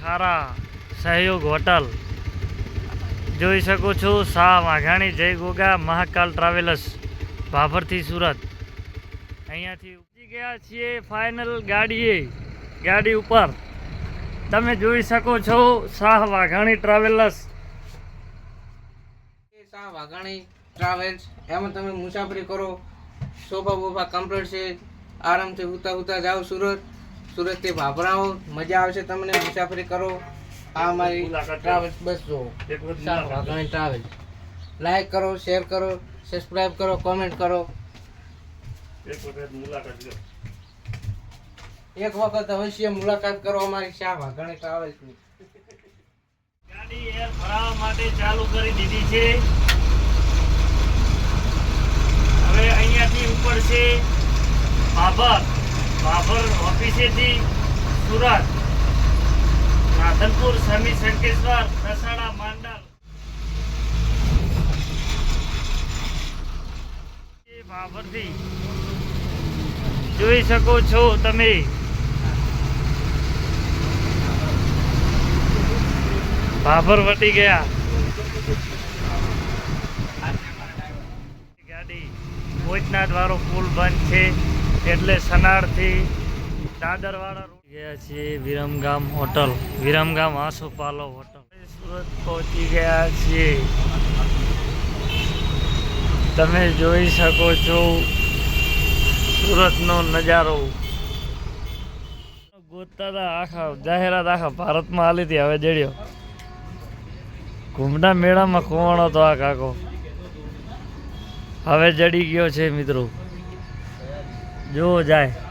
ખારા સહયોગ હોટલ. જોઈ શકો છો શાહ વાઘાણી જય ગોગા મહાકાલ ટ્રાવેલર્સ. ભાભરથી સુરત. અહીંયાથી ઉપજી ગયા છીએ ફાઇનલ ગાડીએ. ગાડી ઉપર. તમે જોઈ શકો છો શાહ વાઘાણી ટ્રાવેલર્સ. શાહ વાઘાણી ટ્રાવેલ્સ. એમાં તમે મુસાફરી કરો. સોફા બોફા કમ્પ્લીટ છે. આરામથી ઉતા ઉતા જાઓ સુરત. સુરતથી વાપરાઓ મજા આવશે તમને મુસાફરી કરો. આ મારી મુલાકાત ટ્રાવેલ્સ બસ જો. શાહ વાઘાણી ટ્રાવેલ્સ લાઈક કરો શેર કરો સબસ્ક્રાઈબ કરો કોમેન્ટ કરો. એક વખત અવશ્ય મુલાકાત કરો અમારી શાહ વાઘાણી ટ્રાવેલ્સની ગાડી એર ભરાવા માટે ચાલુ કરી દીધી છે. હવે અહીંયાથી ઉપર છે. બાબર. બાબર ઓફિસેથી સુરત, રાધનપુર સમી શંકેશ્વર દસાડા માંડલ. બાબરથી જોઈ શકો છો તમે. બાબર વટી ગયા. ગાડી ભોજનાથ વાળો પુલ બંધ છે. એટલે સનારથી દાદરવાળા ગયા છીએ વિરમગામ હોટલ વિરમગામ આસોપાલો હોટલ. સુરત પહોંચી ગયા છીએ. તમે જોઈ શકો છો સુરતનો નજારો. ગોતતા હતા આખા જાહેરાત આખા ભારતમાં આલી હતી હવે જડ્યો ઘૂમડા મેળામાં કોણ હતો આ કાકો. હવે જડી ગયો છે મિત્રો. જો જાય.